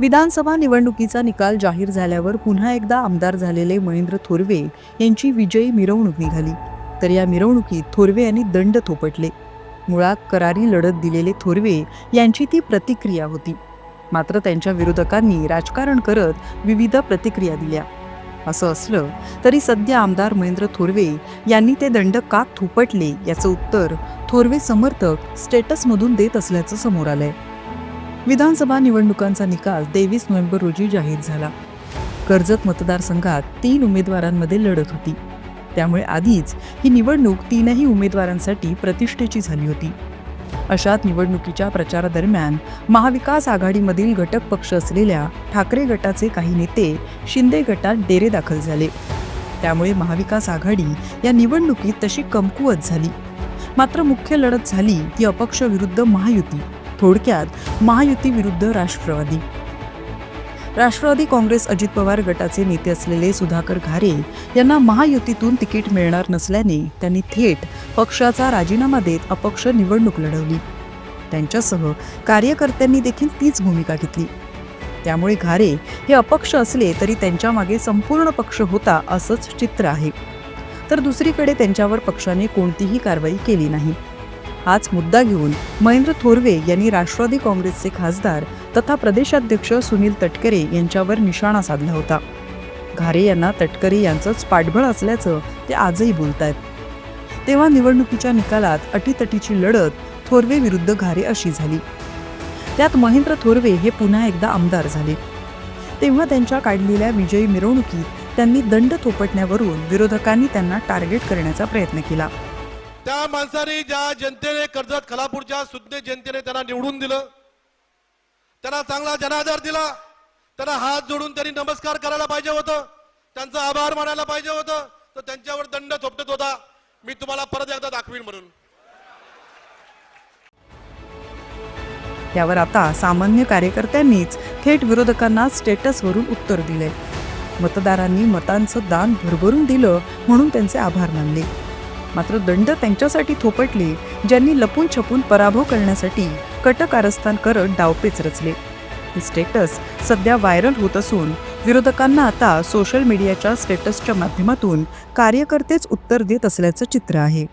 विधानसभा निवडणुकीचा निकाल जाहीर झाल्यावर पुन्हा एकदा आमदार झालेले महेंद्र थोरवे यांची विजयी मिरवणूक निघाली. तर या मिरवणुकीत थोरवे यांनी दंड थोपटले. मुळात करारी लढत दिलेले थोरवे यांची ती प्रतिक्रिया होती. मात्र त्यांच्या विरोधकांनी राजकारण करत विविध प्रतिक्रिया दिल्या. असं असलं तरी सध्या आमदार महेंद्र थोरवे यांनी ते दंड का थोपटले याचं उत्तर थोरवे समर्थक स्टेटसमधून देत असल्याचं समोर आलंय. विधानसभा निवडणुकांचा निकाल तेवीस नोव्हेंबर रोजी जाहीर झाला. कर्जत मतदारसंघात तीन उमेदवारांमध्ये लढत होती. त्यामुळे आधीच ही निवडणूक तीनही उमेदवारांसाठी प्रतिष्ठेची झाली होती. अशात निवडणुकीच्या प्रचारादरम्यान महाविकास आघाडीमधील घटक पक्ष असलेल्या ठाकरे गटाचे काही नेते शिंदे गटात डेरे दाखल झाले. त्यामुळे महाविकास आघाडी या निवडणुकीत तशी कमकुवत झाली. मात्र मुख्य लढत झाली ती अपक्ष विरुद्ध महायुती. थोडक्यात महायुती विरुद्ध राष्ट्रवादी. राष्ट्रवादी काँग्रेस अजित पवार गटाचे नेते असलेले सुधाकर घारे यांना महायुतीतून तिकीट मिळणार नसल्याने त्यांनी थेट पक्षाचा राजीनामा देत अपक्ष निवडणूक लढवली. त्यांच्यासह कार्यकर्त्यांनी देखील तीच भूमिका घेतली. त्यामुळे घारे हे अपक्ष असले तरी त्यांच्या मागे संपूर्ण पक्ष होता असंच चित्र आहे. तर दुसरीकडे त्यांच्यावर पक्षाने कोणतीही कारवाई केली नाही. हाच मुद्दा घेऊन महेंद्र थोरवे यांनी राष्ट्रवादी काँग्रेसचे खासदार तथा प्रदेशाध्यक्ष सुनील तटकरे यांच्यावर निशाणा साधला होता. घारे यांना तटकरे यांचंच पाठबळ असल्याचं ते आजही बोलत आहेत तेव्हा निवडणुकीच्या निकालात अटीतटीची लढत थोरवे विरुद्ध घारे अशी झाली. त्यात महेंद्र थोरवे हे पुन्हा एकदा आमदार झाले. तेव्हा त्यांच्या काढलेल्या विजयी मिरवणुकीत त्यांनी दंड थोपटण्यावरून विरोधकांनी त्यांना टार्गेट करण्याचा प्रयत्न केला. त्या माणसाने ज्या जनतेने कर्जत खलापूरच्या सुज्ञ जनतेने त्यांना निवडून दिलं त्यांना चांगला जनाधार दिला त्यांना हात जोडून त्यांनी नमस्कार करायला पाहिजे होतं त्यांचा आभार मानायला पाहिजे होतं तर त्यांच्यावर दंड थोपटत होता. मी तुम्हाला परत एकदा दाखवीन म्हणून. यावर आता सामान्य कार्यकर्त्यांनीच थेट विरोधकांना स्टेटसवरून उत्तर दिले. मतदारांनी मतांचं दान भरभरून दिलं म्हणून त्यांचे आभार मानले. मात्र दंड त्यांच्यासाठी थोपटले ज्यांनी लपून छपून पराभव करण्यासाठी कट कारस्थान करत डावपेच रचले हे स्टेटस सध्या व्हायरल होत असून विरोधकांना आता सोशल मीडियाच्या स्टेटसच्या माध्यमातून कार्यकर्तेच उत्तर देत असल्याचं चित्र आहे